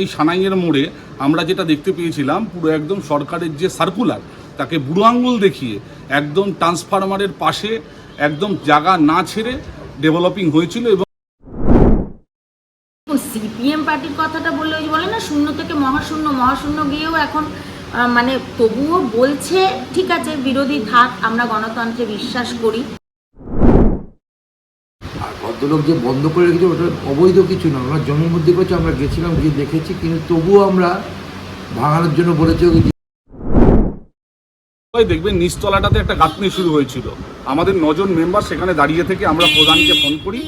এই সানাইয়ের মোড়ে আমরা যেটা দেখতে পেয়েছিলাম, পুরো একদম সরকারের যে সার্কুলার তাকে বুড়ো আঙ্গুল দেখিয়ে একদম ট্রান্সফরমারের পাশে একদম জায়গা না ছেড়ে ডেভেলপিং হয়েছিল এবং সিপিএম পার্টির কথাটা বললে ওই বলে না, শূন্য থেকে মহাশূন্য মহাশূন্য গিয়েও এখন মানে তবুও বলছে, ঠিক আছে, বিরোধী থাক, আমরা গণতন্ত্রে বিশ্বাস করি। ভদ্রলোক যে বন্ধ করে রেখেছে, ওটা অবৈধ কিছু না। ওনার জমির মধ্যে করেছে, আমরা গেছিলাম, গিয়ে দেখেছি, কিন্তু তবুও আমরা ভাঙানোর জন্য বলেছি দেখবেন, নিচতলাটাতে একটা গাঁথনি শুরু হয়েছিল। আমাদের নজন মেম্বার সেখানে দাঁড়িয়ে থেকে আমরা প্রধানকে ফোন করি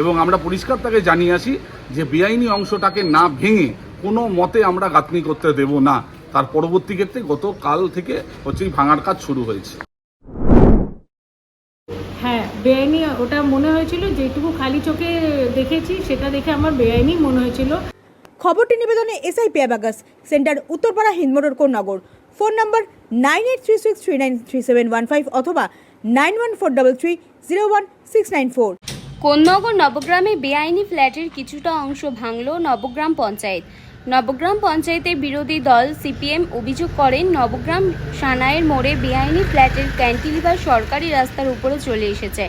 এবং আমরা পরিষ্কার তাকে জানিয়ে আসি যে বেআইনি অংশটাকে না ভেঙে কোনো মতে আমরা গাঁথনি করতে দেব না। তার পরবর্তী ক্ষেত্রে গতকাল থেকে হচ্ছে ভাঙার কাজ শুরু হয়েছে। হ্যাঁ বেআইনি ওটা মনে হয়েছিল যেটুকু খালি চোখে দেখেছি সেটা দেখে আমার বেআইনি মনে হয়েছিল। খবরটি নিবেদনে SI পেয়াবাগাস centre Uttarpara Hindmotor Konnagar. Phone number nine eight three six three nine three seven one five অথবা nine one four double three zero one six nine four. Konnagar নবগ্রামে বেআইনি ফ্ল্যাটের কিছুটা অংশ ভাঙল নবগ্রাম পঞ্চায়েত। নবগ্রাম পঞ্চায়েতের বিরোধী দল সিপিএম অভিযোগ করেন নবগ্রাম সানায়ের মোড়ে বেআইনি ফ্ল্যাটের ক্যান্টিলিভার সরকারি রাস্তার উপরে চলে এসেছে।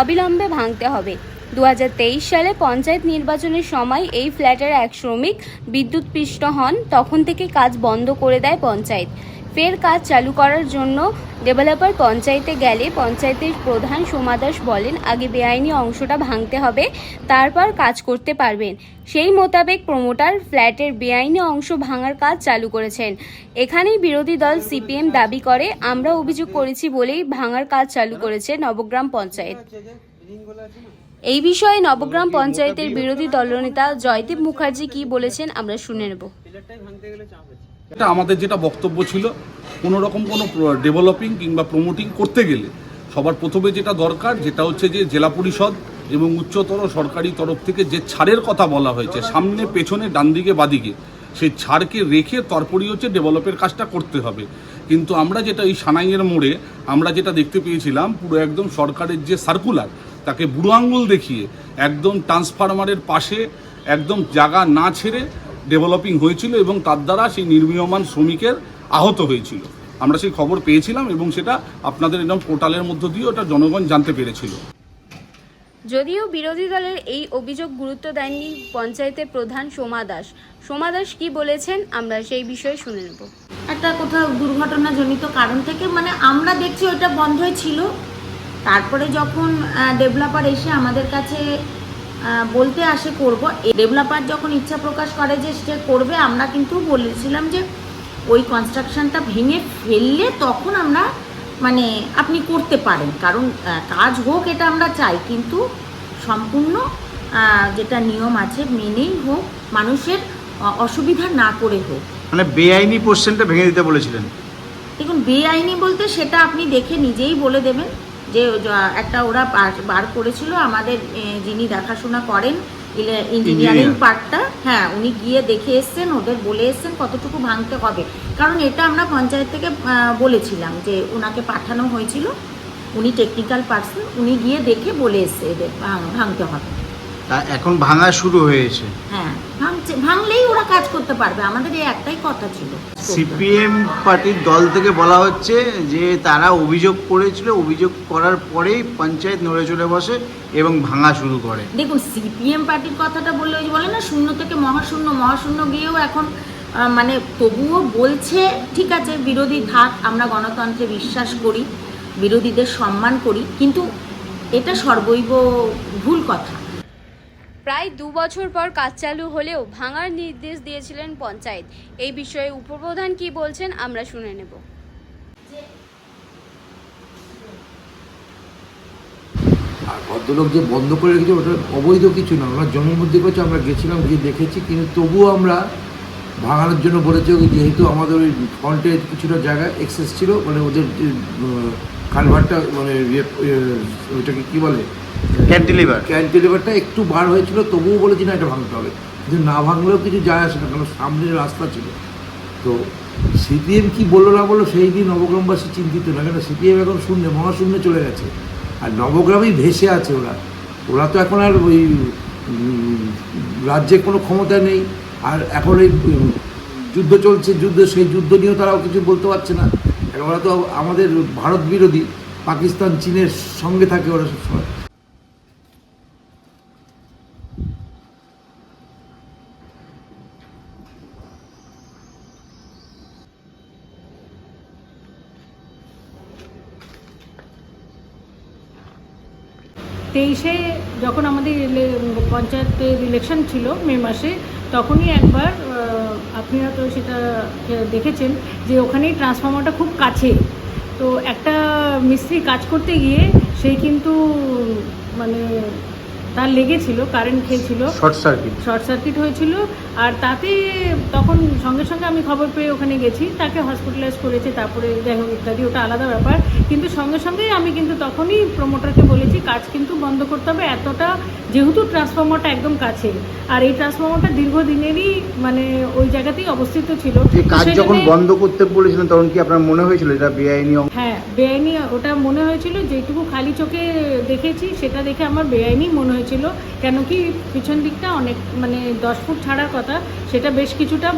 অবিলম্বে ভাঙতে হবে। দু হাজার তেইশ সালে পঞ্চায়েত নির্বাচনের সময় এই ফ্ল্যাটের এক শ্রমিক বিদ্যুৎপৃষ্ট হন, তখন থেকে কাজ বন্ধ করে দেয় পঞ্চায়েত। ফের কাজ চালু করার জন্য ডেভেলপার পঞ্চায়েতে গেলে পঞ্চায়েতের প্রধান সোমা দাস বলেন, আগে বেআইনি অংশটা ভাঙতে হবে, তারপর কাজ করতে পারবেন। সেই মোতাবেক প্রমোটার ফ্ল্যাটের বেআইনি অংশ ভাঙার কাজ চালু করেছেন। এখানেই বিরোধী দল সিপিএম দাবি করে, আমরা অভিযোগ করেছি বলেই ভাঙার কাজ চালু করেছে নবগ্রাম পঞ্চায়েত। এই বিষয়ে নবগ্রাম পঞ্চায়েতের বিরোধী দলনেতা জয়দীপ মুখার্জি কি বলেছেন আমরা শুনে নেব। এটা আমাদের যেটা বক্তব্য ছিল, কোনো রকম কোনো ডেভেলপিং কিংবা প্রমোটিং করতে গেলে সবার প্রথমে যেটা দরকার যেটা হচ্ছে যে জেলা পরিষদ এবং উচ্চতর সরকারি তরফ থেকে যে ছাড়ের কথা বলা হয়েছে, সামনে, পেছনে, ডান দিকে বাদিকে সেই ছাড়কে রেখে তারপরই হচ্ছে ডেভেলপের কাজটা করতে হবে। কিন্তু আমরা যেটা এই সানাইয়ের মোড়ে আমরা যেটা দেখতে পেয়েছিলাম, পুরো একদম সরকারের যে সার্কুলার তাকে বুড়ো আঙ্গুল দেখিয়ে একদম ট্রান্সফরমারের পাশে একদম জায়গা না ছেড়ে ডেভেলপিং হয়েছিল এবং তার দ্বারা সেই নির্মীয়মান শ্রমিকের আহত হয়েছিল। আমরা সেই খবর পেয়েছিলাম এবং সেটা আপনাদের এরকম পোর্টালের মধ্য দিয়ে ওটা জনগণ জানতে পেরেছিল। যদিও বিরোধী দলের এই অভিযোগ গুরুত্ব দেননি পঞ্চায়েতের প্রধান সোমা দাস। সোমা দাস কি বলেছেন আমরা সেই বিষয়ে শুনে নেব। একটা কোথাও দুর্ঘটনাজনিত কারণ থেকে মানে আমরা দেখছি ওটা বন্ধই ছিল। তারপরে যখন ডেভেলপার এসে আমাদের কাছে বলতে আসে করব। ডেভেলপার যখন ইচ্ছা প্রকাশ করে যে সে করবে আমরা কিন্তু বলেছিলাম যে ওই কনস্ট্রাকশনটা ভেঙে ফেললে তখন আমরা মানে আপনি করতে পারেন। কারণ কাজ হোক এটা আমরা চাই কিন্তু সম্পূর্ণ যেটা নিয়ম আছে মেনেই হোক মানুষের অসুবিধা না করে হোক। মানে বেআইনি পোর্শনটা ভেঙে দিতে বলেছিলেন? দেখুন বেআইনি বলতে সেটা আপনি দেখে নিজেই বলে দেবেন। যে একটা ওরা বার- করেছিল আমাদের যিনি দেখাশোনা করেন ইঞ্জিনিয়ারিং পার্টটা হ্যাঁ উনি গিয়ে দেখে এসছেন ওদের বলে এসছেন কতটুকু ভাঙতে হবে। কারণ এটা আমরা পঞ্চায়েত থেকে বলেছিলাম যে ওনাকে পাঠানো হয়েছিল উনি টেকনিক্যাল পার্সন উনি গিয়ে দেখে বলে এসছে এদের ভাঙ- ভাঙতে হবে। তা এখন ভাঙা শুরু হয়েছে। হ্যাঁ ভাঙছে ভাঙলেই ওরা কাজ করতে পারবে আমাদের এই একটাই কথা ছিল। সিপিএম পার্টির দল থেকে বলা হচ্ছে যে তারা অভিযোগ করেছিল অভিযোগ করার পরেই পঞ্চায়েত নড়ে চলে বসে এবং ভাঙা শুরু করে। দেখুন সিপিএম পার্টির কথাটা বললে ওই বলে না শূন্য থেকে মহাশূন্য মহাশূন্য গিয়েও এখন মানে তবুও বলছে ঠিক আছে বিরোধী থাক আমরা গণতন্ত্রে বিশ্বাস করি বিরোধীদের সম্মান করি কিন্তু এটা সর্বৈব ভুল কথা। প্রায় দু বছর পর কাজ চালু হলেও ভাঙার নির্দেশ দিয়েছিলেন পঞ্চায়েত। এই বিষয়ে উপপ্রধান কি বলছেন আমরা শুনে নেব। আর ভদ্রলোক যে বন্ধ করে রেখেছে, ওটা অবৈধ কিছু না। আমরা জমির মধ্যে করেছে আমরা গেছিলাম, গিয়ে দেখেছি, কিন্তু তবুও আমরা ভাঙানোর জন্য বলেছে যেহেতু আমাদের ওই ফ্রন্টে কিছুটা জায়গা এক্সেস ছিল মানে ওদের যে কালভারটা মানে ইয়ে, ইয়ে, ওইটাকে কী বলে? ক্যান্টিলিভার ক্যান্টিলিভারটা একটু বার হয়েছিল তবুও বলেছি না এটা ভাঙতে হবে। কিন্তু না ভাঙলেও কিছু যায় আসে না কারণ সামনে রাস্তা ছিল। তো সিপিএম কি বলল না বলল সেই দিন নবগ্রামবাসী চিন্তিত না কেন সিপিএম এখন শূন্য মহাশূন্যে চলে গেছে। আর নবগ্রামেই ভেসে আছে ওরা। ওরা তো এখন আর ওই রাজ্যে কোনো ক্ষমতা নেই। আর এখন এই যুদ্ধ চলছে, যুদ্ধ, সেই যুদ্ধ নিয়েও তারাও কিছু বলতে পারছে না। ওরা তো আমাদের ভারত বিরোধী, পাকিস্তান, চীনের সঙ্গে থাকে ওরা সবসময়। তেইশে যখন আমাদের পঞ্চায়েতের ইলেকশন ছিল মে মাসে তখনই একবার আপনি হয়তো সেটা দেখেছেন যে ওখানেই ট্রান্সফর্মারটা খুব কাছে। তো একটা মিস্ত্রি কাজ করতে গিয়ে সেই কিন্তু মানে তার লেগেছিল কারেন্ট খেয়েছিল শর্ট সার্কিট শর্ট সার্কিট হয়েছিল। আর তাতে তখন সঙ্গে সঙ্গে আমি খবর পেয়ে ওখানে গেছি তাকে হসপিটালাইজ করেছে তারপরে যাই হোক ইত্যাদি ওটা আলাদা ব্যাপার। কিন্তু সঙ্গে সঙ্গেই আমি কিন্তু তখনই প্রমোটারকে বলেছি কাজ কিন্তু বন্ধ করতে হবে এতটা যেহেতু ট্রান্সফর্মারটা একদম কাছে। আর এই ট্রান্সফর্মারটা দীর্ঘদিনেরই মানে ওই জায়গাতেই অবস্থিত ছিল। কাজ যখন বন্ধ করতে বলেছিলেন তখন কি আপনার মনে হয়েছিল এটা বেআইনি হ্যাঁ বেআইনি ওটা মনে হয়েছিল যেটুকু খালি চোখে দেখেছি সেটা দেখে আমার বেআইনি মনে হয়েছিল। কেন কি পিছন দিকটা অনেক মানে দশ ফুট ছাড়ার কথা, সেটা বেশ কিছুটা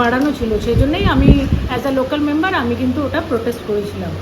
বাড়ানো ছিল। সেই জন্যেই আমি অ্যাজ আ লোকাল মেম্বার আমি কিন্তু ওটা প্রোটেস্ট করেছিলাম।